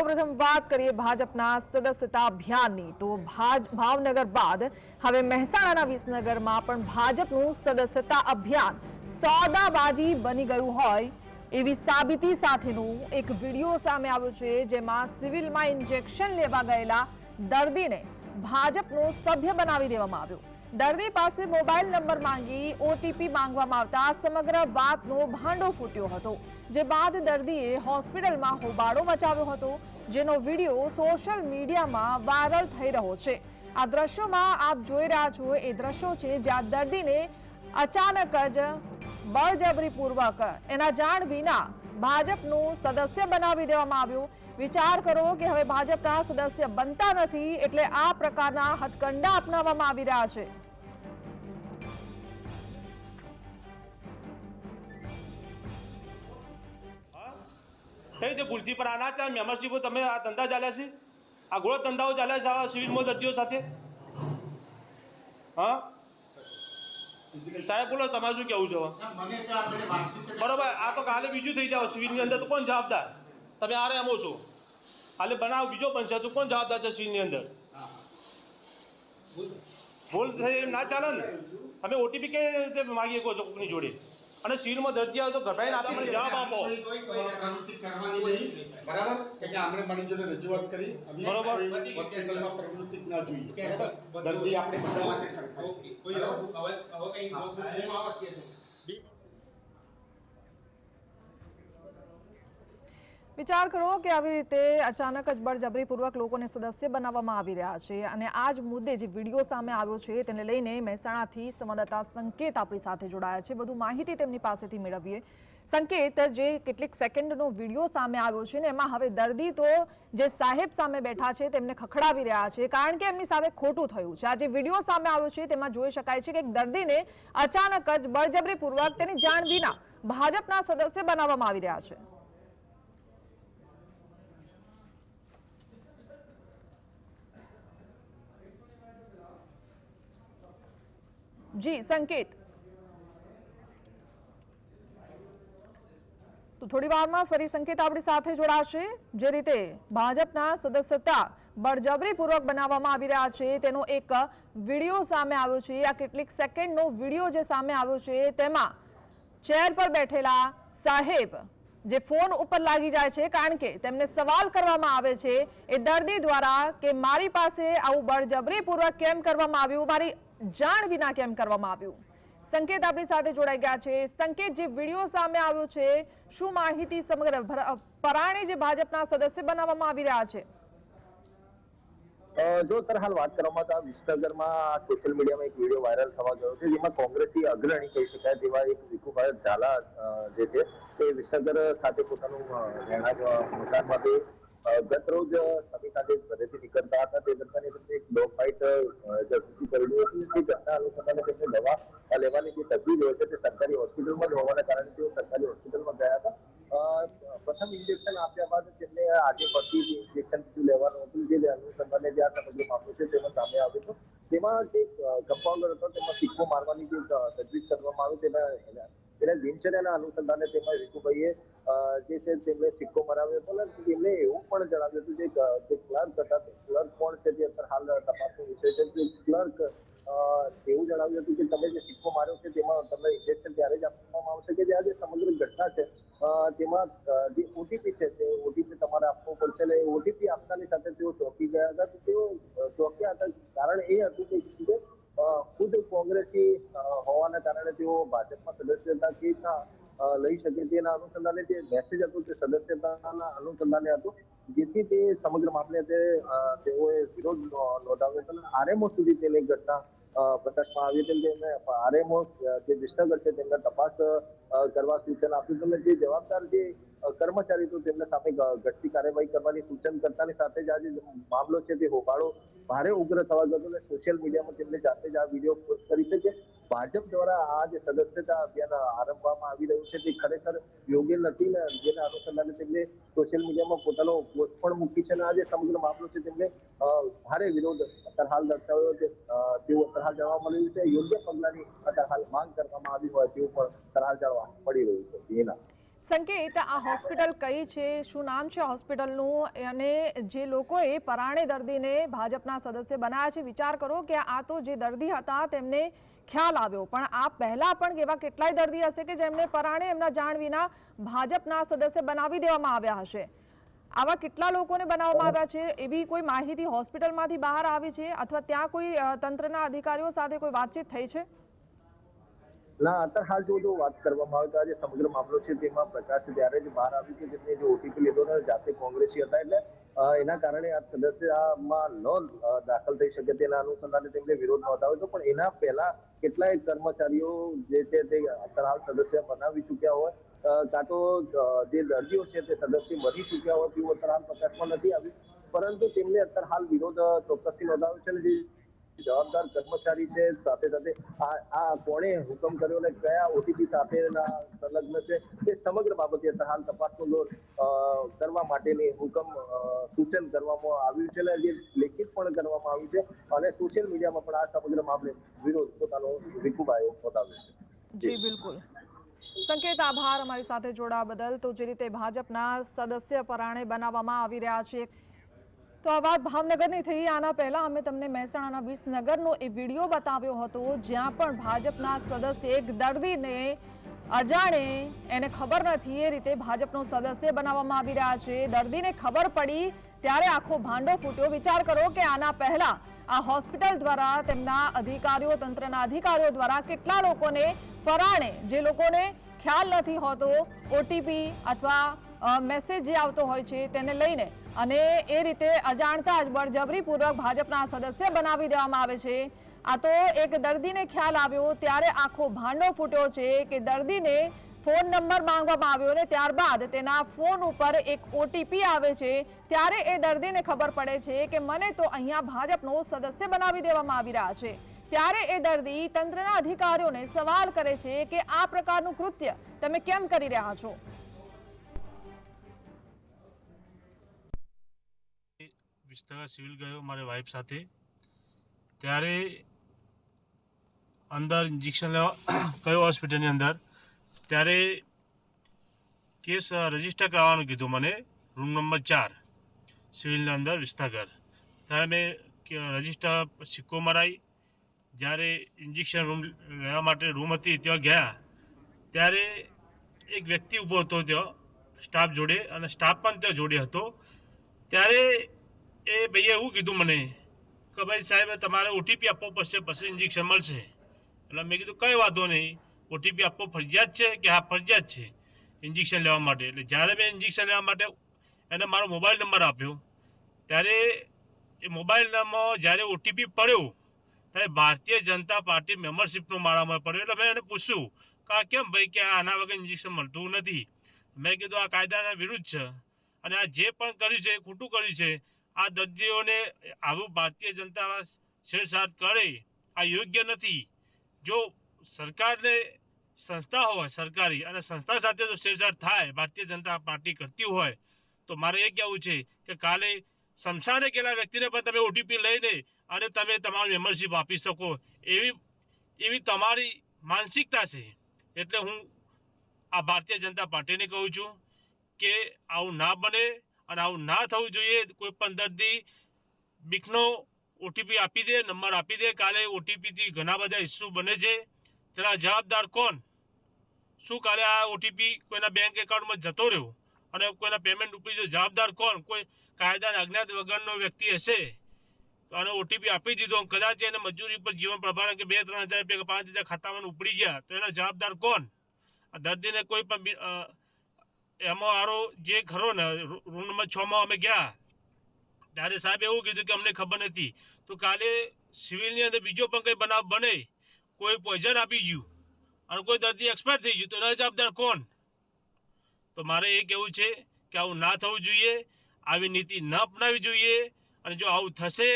સૌપ્રથમ વાત કરીએ ભાજપના સદસ્યતા અભિયાનની તો ભાવનગર બાદ હવે મહેસાણાના વિસનગરમાં પણ ભાજપનું સદસ્યતા અભિયાન સોદાબાજી બની ગયું હોય એવી સાબિતી સાથેનું એક વીડિયો સામે આવ્યો છે, જેમાં સિવિલમાં ઇન્જેક્શન લેવા ગયેલા દર્દીને ભાજપનો સભ્ય બનાવી દેવામાં આવ્યો. દર્દી પાસે મોબાઈલ નંબર માંગી ઓટીપી માંગવામાં આવતા સમગ્ર વાતનો ભાંડો ફૂટ્યો હતો. જે બાદ દર્દીએ હોસ્પિટલમાં હોબાળો મચાવ્યો હતો, જેનો વીડિયો સોશિયલ મીડિયામાં વાયરલ થઈ રહ્યો છે. આ દ્રશ્યોમાં આપ જોઈ રહ્યા છો, એ દ્રશ્યો છે જ્યાં દર્દીને અચાનક જ બળજબરીપૂર્વક એના જાણ વિના ભાજપનું સદસ્ય બનાવી દેવામાં આવ્યું. વિચાર કરો કે હવે ભાજપના સદસ્ય બનતા નથી, એટલે આ પ્રકારના હથકંડા અપનાવવામાં આવી રહ્યા છે. કઈ રીતે ભૂલથી પણ આના ચાર મેમ્બરશીપો તમે આ ધંધા ચાલ્યા છે? આ ગોળ ધંધાઓ ચાલ્યા છે આવા સિવિલમાં દર્દીઓ સાથે? હા? સાહેબ બોલો તમારે શું કહેવું છે? બરોબર આ તો કાલે બીજું થઈ જાવ સિવિલની અંદર તો કોણ જવાબદાર? તમે આરે એમો છો કાલે બનાવ બીજો બનશે તો કોણ જવાબદાર છે સિવિલની અંદર? ભૂલ થઈ એમ ના ચાલે ને? તમે ઓટીપી કઈ રીતે માગી શકો છો કોકની જોડે? અને શિરમાં દર્દી આવે તો ગભરાઈને આપી મને જવાબ આપો. પ્રવૃત્તિ કરવાની નહીં. બરાબર? કે કે આપણે મારી જોડે રજૂઆત કરી. બરાબર. કોઈ હોસ્પિટલમાં પ્રવૃત્તિ જ ના જોઈએ. બરાબર? દર્દી આપણે બધા માટે સરખા છે. વિચાર કરો કે આવી રીતે અચાનક જ બળજબરીપૂર્વક લોકોને સદસ્ય બનાવવામાં આવી રહ્યા છે અને આ જ મુદ્દે જે વીડિયો સામે આવ્યો છે તેને લઈને મહેસાણાથી સંવાદદાતા સંકેત આપણી સાથે જોડાયા છે. વધુ માહિતી તેમની પાસેથી મેળવીએ. સંકેત, જે કેટલીક સેકન્ડનો વીડિયો સામે આવ્યો છે ને એમાં હવે દર્દી તો જે સાહેબ સામે બેઠા છે તેમને ખખડાવી રહ્યા છે કારણ કે એમની સાથે ખોટું થયું છે. આ જે વીડિયો સામે આવ્યો છે તેમાં જોઈ શકાય છે કે એક દર્દીને અચાનક જ બળજબરીપૂર્વક તેની જાણ વિના ભાજપના સદસ્ય બનાવવામાં આવી રહ્યા છે. જી, સંકેત. તો થોડી વારમાં ફરી સંકેત આપણી સાથે જોડાશે. જે રીતે ભાજપના સદસ્યતા બળજબરીપૂર્વક બનાવવામાં આવી રહ્યા છે, તેનો એક વીડિયો સામે આવ્યો છે. આ કેટલીક સેકન્ડનો વીડિયો જે સામે આવ્યો છે, તેમાં ચેર પર બેઠેલા સાહેબ જે ફોન ઉપર લાગી જાય છે, કારણ કે તેમને સવાલ કરવામાં આવે છે, એ દર્દી દ્વારા કે મારી પાસે આવું બળજબરીપૂર્વક કેમ કરવામાં આવ્યું? મારી જાણ વિના કેમ કરવામાં આવ્યું? સંકેત આપણી સાથે જોડાઈ ગયા છે. સંકેત જે વીડિયો સામે આવ્યો છે શું માહિતી સમગ્ર પરાણે જે ભાજપના સદસ્ય બનાવવામાં આવી રહ્યા છે? જો અત્યારે હાલ વાત કરવામાં તો વિસનગરમાં સોશિયલ મીડિયામાં એક વીડિયો વાયરલ થવા ગયો છે જેમાં કોંગ્રેસી અગ્રણી કહી શકાય તેવા એક વિકુભાઈ ઝાલા જે છે તે વિસનગર ખાતે પોતાનું અ, મકાનમાંથી અ, ગત રોજ અ, સાથે ઘરેથી નીકળતા હતા. તે દરમિયાન પછી એક ડોગ ફાઇટ ઝડપથી કરેલું હતી. તે ઘટના અનુસંધાને તેમને દવા લેવાની જે તજવીજ હોય છે તે સરકારી હોસ્પિટલમાં જ હોવાના કારણે તેઓ સરકારી હોસ્પિટલમાં ગયા હતા. પ્રથમ ઇન્જેક્શન આપ્યા બાદ તેમને આજે પછી ઇન્જેક્શન બીજું લેવાનું હતું. જે અનુસંધાને જે આ સમગ્ર મામલો છે તેમાં સામે આવ્યો હતો. તેમાં જે કમ્પાઉન્ડર હતો તેમાં સિક્કો મારવાની જે તજવીજ કરવામાં આવી તેના એના- દિનચર્યાના અનુસંધાને તેમાં રીકુભાઈએ જે છે તેમણે સિક્કો મરાવ્યો હતો અને તેમણે એવું પણ જણાવ્યું હતું જે જે ક્લર્ક હતા, તે ક્લર્ક કોણ છે તે અત્યારે હાલ તપાસનો વિષય છે. તે ક્લર્ક એવું જણાવ્યું હતું કે, તમે જે સિક્કો માર્યો છે, તેમાં તમને ઇન્જેક્શન ત્યારે જ આપવામાં આવશે કે જે આ જે સમગ્ર ઘટના છે તેમાં જે ઓટીપી છે, તે ઓટીપી તમારે આપવો પડશે એટલે ઓટીપી આપતાની સાથે તેઓ ચોંકી ગયા હતા તો તેઓ અ, ચોંક્યા હતા કારણ એ હતું કે કે, અ, ખુદ કોંગ્રેસી અ, હોવાના કારણે તેઓ ભાજપમાં સદસ્યતા કેવી રીતના લઈ શકે તેના અનુસંધાને જે મેસેજ હતો તે સદસ્યતાના અનુસંધાને હતો, જેથી તે સમગ્ર મામલે તે તેઓએ વિરોધ નોંધાવ્યો હતો આરએમઓ સુધી તેની ઘટના પ્રકાશમાં આવી હતી કે આરએમઓ જે વિસનગર છે તેમને તપાસ કરવા સૂચન આપ્યું. હતું જે જવાબદાર જે કર્મચારી તો તેમને સામે ઘટતી કાર્યવાહી કરવાની સૂચન કરતાની સાથે જ આજે મામલો છે તે હોબાળો ભારે ઉગ્ર થવા ગયો અને સોશિયલ મીડિયામાં તેમને જાતે જ આ વીડિયો પોસ્ટ કરી છે કે ભાજપ દ્વારા આ જે સદસ્યતા અભિયાન આરંભવામાં આવી રહ્યું છે તે ખરેખર યોગ્ય નથી ને જેના અનુસંધાને તેમને સોશિયલ મીડિયામાં પોતાનો પોસ્ટ પણ મૂકી છે અને આ જે સમગ્ર મામલો છે તેમને ભારે વિરોધ અત્યારે હાલ દર્શાવ્યો છે. તેવું અત્યારે હાલ જાણવા મળી રહ્યું છે. યોગ્ય પગલાની અત્યારે હાલ માંગ કરવામાં આવી હોય તેવું પણ હાલ જાણવા મળી રહ્યું છે. એના સંકેત, આ હોસ્પિટલ કઈ છે? શું નામ છે હોસ્પિટલનું? અને જે લોકોએ પરાણે દર્દીને ભાજપના સદસ્ય બનાવ્યા છે, વિચાર કરો કે આ તો જે દર્દી હતા તેમને ખ્યાલ આવ્યો. પણ આ પહેલા પણ એવા કેટલાય દર્દી હશે કે જેમને પરાણે એમના જાણ વિના ભાજપના સદસ્ય બનાવી દેવામાં આવ્યા હશે? આવા કેટલા લોકોને બનાવવામાં આવ્યા છે? એવી કોઈ માહિતી હોસ્પિટલમાંથી બહાર આવી છે અથવા ત્યાં કોઈ તંત્રના અધિકારીઓ સાથે કોઈ વાતચીત થઈ છે? ના અત્યારે હાલ જો જો વાત કરવામાં આવે તો આજે સમગ્ર મામલો છે તેમાં પ્રકાશ ત્યારે જ બહાર આવ્યું કે જેમને જે ઓટીપી લીધો ને જાતે કોંગ્રેસી હતા એટલે એના કારણે આ સદસ્યમાં ન દાખલ થઈ શકે તેના અનુસંધાને તેમને વિરોધ નોંધાવ્યો હતો. પણ એના પહેલા કેટલાય કર્મચારીઓ જે છે તે અત્યારે હાલ સદસ્ય બનાવી ચૂક્યા હોય. કાં તો જે દર્દીઓ છે તે સદસ્ય મરી ચૂક્યા હોય તેવું અત્યારે હાલ પ્રકાશમાં નથી આવ્યું. પરંતુ તેમને અત્યારે હાલ વિરોધ ચોક્કસથી નોંધાવ્યો છે અને જે જવાબદાર કર્મચારી છે, સાથે સાથે આ કોણે હુકમ કર્યો ને કયા ઓટીપી સાથે સંલગ્ન છે તે સમગ્ર બાબતે હાલ તપાસનો કરવા માટેની હુકમ સૂચન કરવામાં આવ્યું છે અને જે લેખિત પણ કરવામાં આવ્યું છે અને સોશિયલ મીડિયામાં પણ આ સમગ્ર મામલે વિરોધ પોતાનો વિકુભાઈએ નોંધાવ્યો છે. જી, બિલકુલ. સંકેત આભાર અમારી સાથે જોડાવા બદલ. તો જે રીતે ભાજપના સદસ્ય પરાણે બનાવવામાં આવી રહ્યા છે. તો આ વાત ભાવનગરની થઈ. આના પહેલા અમે તમને મહેસાણાના વિસનગરનો એ વીડિયો બતાવ્યો હતો, જ્યાં પણ ભાજપના સદસ્ય એક દર્દીને અજાણે, એને ખબર નથી એ રીતે ભાજપનો સદસ્ય બનાવવામાં આવી રહ્યા છે. દર્દીને ખબર પડી, ત્યારે આખો ભાંડો ફૂટ્યો. વિચાર કરો કે આના પહેલા આ હોસ્પિટલ દ્વારા તેમના અધિકારીઓ, તંત્રના અધિકારીઓ દ્વારા કેટલા લોકોને પરાણે જે લોકોને ખ્યાલ નથી હોતો ઓટીપી અથવા મેસેજ જે આવતો હોય છે તેને લઈને અને એ રીતે અજાણતા જ બળજબરીપૂર્વક ભાજપના સદસ્ય બનાવી દેવામાં આવે છે. આ તો એક દર્દીને ખ્યાલ આવ્યો, ત્યારે આખો ભાંડો ફૂટ્યો છે કે દર્દીને ફોન નંબર માંગવામાં આવ્યો ને ત્યારબાદ તેના ફોન ઉપર એક ઓટીપી આવે છે. ત્યારે એ દર્દીને ખબર પડે છે કે મને તો અહીંયા ભાજપનો સદસ્ય બનાવી દેવામાં આવી રહ્યા છે. ત્યારે એ દર્દી તંત્રના અધિકારીઓને સવાલ કરે છે કે આ પ્રકારનું કૃત્ય તમે કેમ કરી રહ્યા છો? સિવિલ ગયો મારી વાઈફ સાથે. ત્યારે અંદર ઇન્જેક્શન લેવા કયો હોસ્પિટલની અંદર ત્યારે કેસ રજિસ્ટર કરાવવાનું કીધું મને, રૂમ નંબર ચાર, સિવિલના અંદર વિસ્તાગર ત્યારે મેં રજિસ્ટર સિક્કો મરાઈ. જ્યારે ઇન્જેક્શન રૂમ લેવા માટે રૂમ હતી, ત્યાં ગયા. ત્યારે એક વ્યક્તિ ઊભો હતો ત્યાં, સ્ટાફ જોડે, અને સ્ટાફ પણ ત્યાં જોડે હતો. ત્યારે એ ભાઈએ એવું કીધું મને? કે ભાઈ સાહેબ, તમારે ઓટીપી આપવો પડશે, પછી ઇન્જેક્શન મળશે. એટલે મેં કીધું, કંઈ વાંધો નહીં. ઓટીપી આપવો ફરજિયાત છે કે હા, ફરજિયાત છે ઇન્જેક્શન લેવા માટે? એટલે જ્યારે મેં ઇન્જેક્શન લેવા માટે એને મારો મોબાઈલ નંબર આપ્યો, ત્યારે એ મોબાઈલ નંબર જ્યારે ઓટીપી પડ્યો, ત્યારે ભારતીય જનતા પાર્ટી મેમ્બરશીપનો મારામાં પડ્યો. એટલે મેં એને પૂછ્યું કે આ કેમ ભાઈ કે આના વગર ઇન્જેક્શન મળતું નથી? મેં કીધું, આ કાયદાના વિરુદ્ધ છે અને આ જે પણ કર્યું છે એ ખોટું કર્યું છે. આ દર્દીઓને આવું ભારતીય જનતા છેડછાડ કરે, આ યોગ્ય નથી. જો સરકારને સંસ્થા હોય, સરકારી અને સંસ્થા સાથે જો છેડછાડ થાય, ભારતીય જનતા પાર્ટી કરતી હોય, તો મારે એ કહેવું છે કે કાલે શમશાને ગયેલા વ્યક્તિને પણ તમે ઓટીપી લઈને અને તમે તમારું મેમ્બરશીપ આપી શકો. એવી એવી તમારી માનસિકતા છે. એટલે હું આ ભારતીય જનતા પાર્ટીને કહું છું કે આવું ના બને અને આવું ના થવું જોઈએ. કોઈ પણ દર્દી બીકનો ઓટીપી આપી દે, નંબર આપી દે. કાલે ઓટીપીથી ઘણા બધા ઇસ્યુ બને છે. તેના જવાબદાર કોણ? શું કાલે આ ઓટીપી કોઈના બેંક એકાઉન્ટમાં જતો રહ્યો? અને કોઈના પેમેન્ટ ઉપરી જો જવાબદાર કોણ? કોઈ કાયદાના અજ્ઞાત વગરનો વ્યક્તિ હશે? તો આને ઓટીપી આપી દીધો કદાચ એને મજૂરી પર જીવન પ્રભારણ કે બે ત્રણ હજાર રૂપિયા પાંચ હજાર ખાતામાં ઉપડી ગયા, તો એનો જવાબદાર કોણ? આ દર્દીને કોઈ પણ એમાં આરો જે ખરો ને રૂમ નંબર છ માં અમે ગયા. ત્યારે સાહેબ એવું કીધું કે અમને ખબર નથી. તો કાલે સિવિલની અંદર બીજો પણ કંઈ બનાવ બને, કોઈ પોઈઝન આપી ગયું. અને કોઈ દર્દી એક્સપાયર થઈ ગયું તો જવાબદાર કોણ? તો મારે એ કહેવું છે કે આવું ના થવું જોઈએ, આવી નીતિ ન અપનાવી જોઈએ અને જો આવું થશે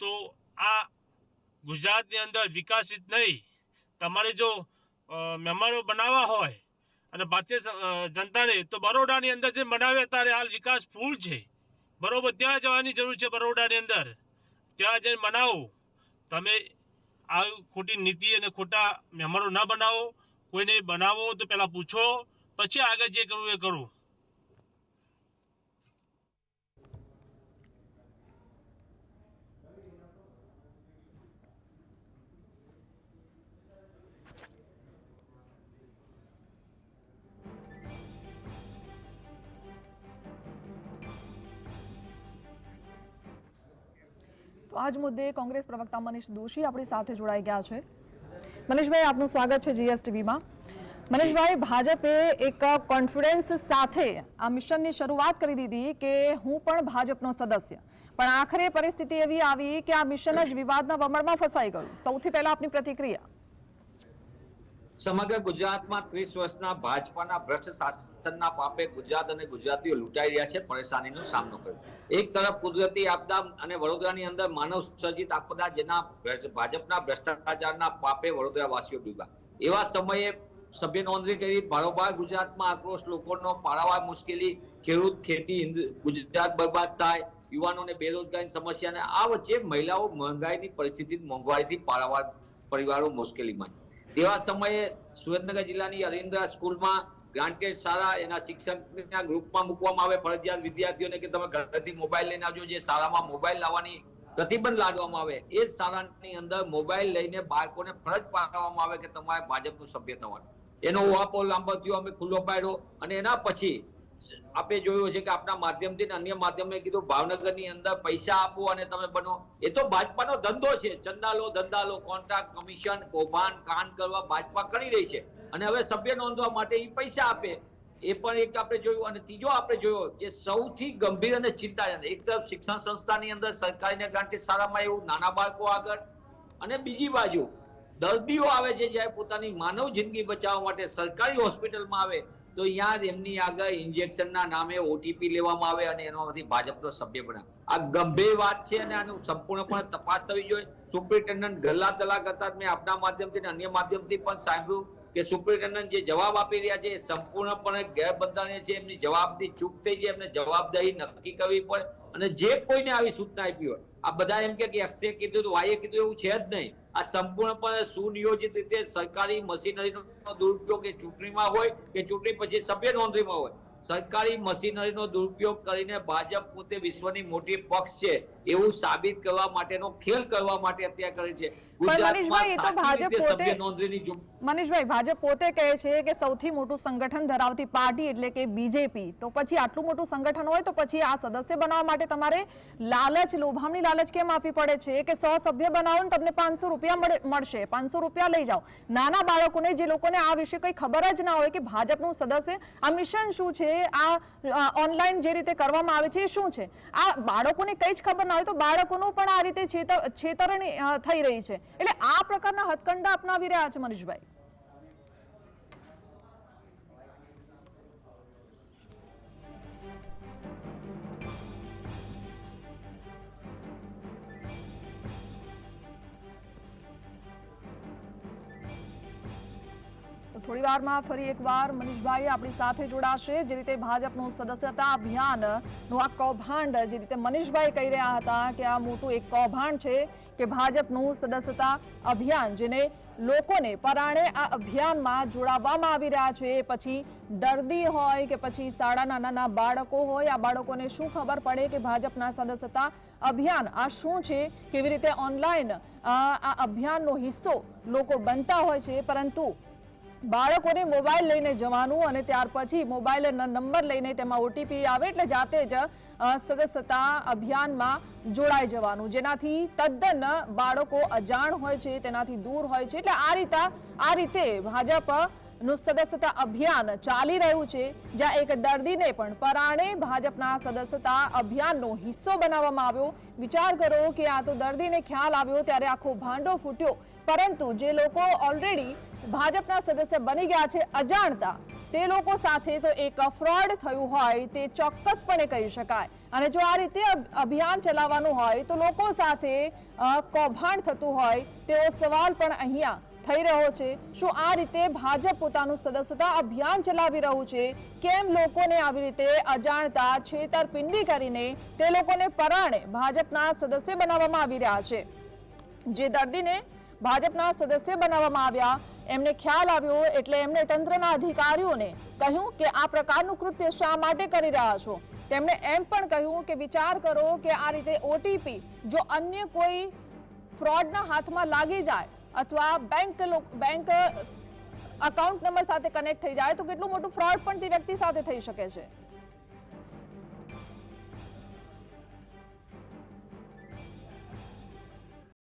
તો આ ગુજરાતની અંદર વિકાસિત નહીં. તમારે જો મહેમાનો બનાવવા હોય અને ભારતીય જનતાને તો બરોડાની અંદર જે બનાવે ત્યારે હાલ વિકાસ ફૂલ છે. બરોબર, ત્યાં જવાની જરૂર છે બરોડાની અંદર. ત્યાં જઈને બનાવો. તમે આ ખોટી નીતિ અને ખોટા મહેમાનો ના બનાવો. કોઈને બનાવો તો પહેલાં પૂછો, પછી આગળ જે કરવું એ કરું. તો આજ મુદ્દે કોંગ્રેસ પ્રવક્તા મનીષ દોશી આપણી સાથે જોડાઈ ગયા છે. મનીષભાઈ, આપનું સ્વાગત છે જીએસટીવીમાં. મનીષભાઈ, ભાજપે એક કોન્ફિડન્સ સાથે આ મિશનની શરૂઆત કરી દીધી કે હું પણ ભાજપનો સદસ્ય. પણ આખરે પરિસ્થિતિ એવી આવી કે આ મિશન જ વિવાદના વમળમાં ફસાઈ ગયું. સૌથી પહેલા આપની પ્રતિક્રિયા. સમગ્ર ગુજરાતમાં ત્રીસ વર્ષના ભાજપાના ભ્રષ્ટ શાસનના પાપે ગુજરાત અને ગુજરાતીઓ લૂંટાઈ રહ્યા છે, પરેશાનીનો સામનો કર્યો. એક તરફ કુદરતી આપદા અને વડોદરાની અંદર માનવ સર્જિત આપદા જેના ભાજપના ભ્રષ્ટાચારના પાપે વડોદરાવાસીઓ ડૂબ્યા. એવા સમયે સભ્ય નોંધણી કરી બારોબાર ગુજરાતમાં આક્રોશ લોકોનો પારાવાર મુશ્કેલી, ખેડૂત, ખેતી ગુજરાત બરબાદ થાય, યુવાનોને બેરોજગારી સમસ્યા અને આ વચ્ચે મહિલાઓ મહેંગાઈની પરિસ્થિતિ મોંઘવારીથી પારાવાર પરિવારો મુશ્કેલીમાં તેવા સમયે સુરેન્દ્રનગર જિલ્લાની અરિન્દ્રા સ્કૂલમાં ગ્રાન્ટેડ શાળા એના શિક્ષકના ગ્રુપમાં મૂકવામાં આવે, ફરજિયાત વિદ્યાર્થીઓને કે તમે ઘરેથી મોબાઈલ લઈને આવજો, જે શાળામાં મોબાઈલ લાવવાની પ્રતિબંધ લાદવામાં આવે, એ જ શાળાની અંદર મોબાઈલ લઈને બાળકોને ફરજ પાડવામાં આવે કે તમારે ભાજપનું સભ્ય થવાનું. એનો ઓહાપો લાંબો થયો, અમે ખુલ્લો પાડ્યો અને એના પછી આપે જોયું છે કે આપના માધ્યમથી અન્ય માધ્યમે કીધું, ભાવનગરની અંદર પૈસા આપો અને તમે બનો. એ તો ભાજપાનો ધંધો છે. ચંદાલો, ધંધાલો, કોન્ટ્રાક્ટ કમિશન, કૌભાંડ કાન કરવા ભાજપા કરી રહી છે. અને હવે સભ્ય નોંધવા માટે એ પૈસા આપે. એ પણ એક આપણે જોયું. અને ત્રીજો આપણે જોયો જે સૌથી ગંભીર અને ચિંતાજનક, એક તરફ શિક્ષણ સંસ્થાની અંદર સરકારીને ગ્રાન્ટેડ શાળામાં એવું નાના બાળકો આગળ. અને બીજી બાજુ દર્દીઓ આવે છે, જ્યારે પોતાની માનવ જિંદગી બચાવવા માટે સરકારી હોસ્પિટલમાં આવે તો અહીંયા એમની આગળ ઇન્જેક્શનના નામે ઓટીપી લેવામાં આવે અને એનામાંથી ભાજપનો સભ્ય બનાવે આ ગંભીર વાત છે અને આનું સંપૂર્ણપણે તપાસ થવી જોઈએ. સુપ્રિન્ટેન્ડન્ટ ગલ્લા તલા કરતા મેં આપના માધ્યમથી અને અન્ય માધ્યમથી પણ સાંભળ્યું કે સુપ્રિન્ટેન્ડન્ટ જે જવાબ આપી રહ્યા છે એ સંપૂર્ણપણે ગેરબંધારણીય છે. એમની જવાબની ચૂક થઈ છે. એમને જવાબદારી નક્કી કરવી પડે અને જે કોઈને આવી સૂચના આપી હોય, આ બધા એમ કે એક્સે કીધું તો વાયે કીધું એવું છે જ નહીં. આ સંપૂર્ણપણે સુનિયોજિત રીતે સરકારી મશીનરીનો દુરુપયોગ એ ચૂંટણીમાં હોય કે ચૂંટણી પછી સભ્ય નોંધણીમાં હોય. સરકારી મશીનરીનો દુરુપયોગ કરીને ભાજપ પોતે વિશ્વની મોટી પક્ષ છે એવું સાબિત કરવા માટેનો ખેલ કરવા માટે અત્યારે કરે છે. મનીષભાઈ, એ તો ભાજપ પોતે- મનીષભાઈ ભાજપ પોતે કહે છે કે સૌથી મોટું સંગઠન ધરાવતી પાર્ટી એટલે કે બીજેપી તો પછી આટલું મોટું સંગઠન હોય તો પછી આ સદસ્ય બનાવવા માટે તમારે લાલચ લોભામણી લાલચ કેમ આપવી પડે છે? કે સો સભ્ય બનાવો ને તમને પાંચસો રૂપિયા મળે- મળશે. પાંચસો રૂપિયા લઈ જાઓ. નાના બાળકોને જે લોકોને આ વિશે કંઈ ખબર જ ના હોય કે ભાજપનું સદસ્ય આ મિશન શું છે? આ ઓનલાઈન જે રીતે કરવામાં આવે છે એ શું છે? આ બાળકોને કંઈ જ ખબર ના હોય તો બાળકોનું પણ આ રીતે છેતર- છેતરણી થઈ રહી છે. એટલે આ પ્રકારના હથકંડા અપનાવી રહ્યા છે મનીષભાઈ. તો થોડી વારમાં ફરી એકવાર મનીષભાઈ આપણી સાથે જોડાશે. જે રીતે ભાજપનું સદસ્યતા અભિયાનનું આ કૌભાંડ જે રીતે મનીષભાઈ કહી રહ્યા હતા કે આ મોટું એક કૌભાંડ છે કે ભાજપનું સદસ્યતા અભિયાન જેને લોકોને પરાણે આ અભિયાનમાં જોડાવવામાં આવી રહ્યા છે. પછી દર્દી હોય કે પછી શાળાના નાના બાળકો હોય, આ બાળકોને શું ખબર પડે કે ભાજપના સદસ્યતા અભિયાન આ શું છે? કેવી રીતે ઓનલાઈન આ અભિયાનનો હિસ્સો લોકો બનતા હોય છે. પરંતુ બાળકોને મોબાઈલ લઈને જવાનું અને ત્યાર પછી મોબાઈલ નંબર લઈને તેમાં ઓટીપી આવે એટલે જાતે જ અ, સદસ્યતા અભિયાનમાં જોડાઈ જવાનું. જેનાથી તદ્દન બાળકો અજાણ હોય છે તેનાથી દૂર હોય છે. એટલે આ રીતે આ રીતે ભાજપનું સદસ્યતા અભિયાન ચાલી રહ્યું છે. જ્યાં એક દર્દીને પણ પરાણે ભાજપના સદસ્યતા અભિયાનનો હિસ્સો બનાવવામાં આવ્યો. વિચાર કરો કે આ તો દર્દીને ખ્યાલ આવ્યો ત્યારે આખો ભાંડો ફૂટ્યો. પરંતુ જે લોકો ઓલરેડી ભાજપના સદસ્ય બની ગયા છે અજાણતા, તે લોકો સાથે તો એક ફ્રોડ થયું હોય તે ચોક્કસપણે કહી શકાય. અને જો આ રીતે અભિયાન ચલાવવાનું હોય તો લોકો સાથે કૌભાંડ થતું હોય તેવો સવાલ પણ અહીંયા થઈ રહ્યો છે. શું આ રીતે ભાજપ પોતાનું સદસ્યતા અભિયાન ચલાવી રહ્યું છે? કેમ લોકોને આવી રીતે અજાણતા, છેતરપિંડી કરીને તે લોકોને પરાણે ભાજપના સદસ્ય બનાવવામાં આવી રહ્યા છે? જે દર્દીને ભાજપના સદસ્ય બનાવવામાં આવ્યા. એમને ખ્યાલ આવ્યો એટલે એમણે તંત્રના અધિકારીઓને કહ્યું કે આ પ્રકારનું કૃત્ય શા માટે કરી રહ્યા છો? તેમણે એમ પણ કહ્યું કે વિચાર કરો કે આ રીતે ઓટીપી જો અન્ય કોઈ ફ્રોડના હાથમાં લાગી જાય અથવા બેંક બેંક અકાઉન્ટ નંબર સાથે કનેક્ટ થઈ જાય તો કેટલું મોટું ફ્રોડ પણ તે વ્યક્તિ સાથે થઈ શકે છે.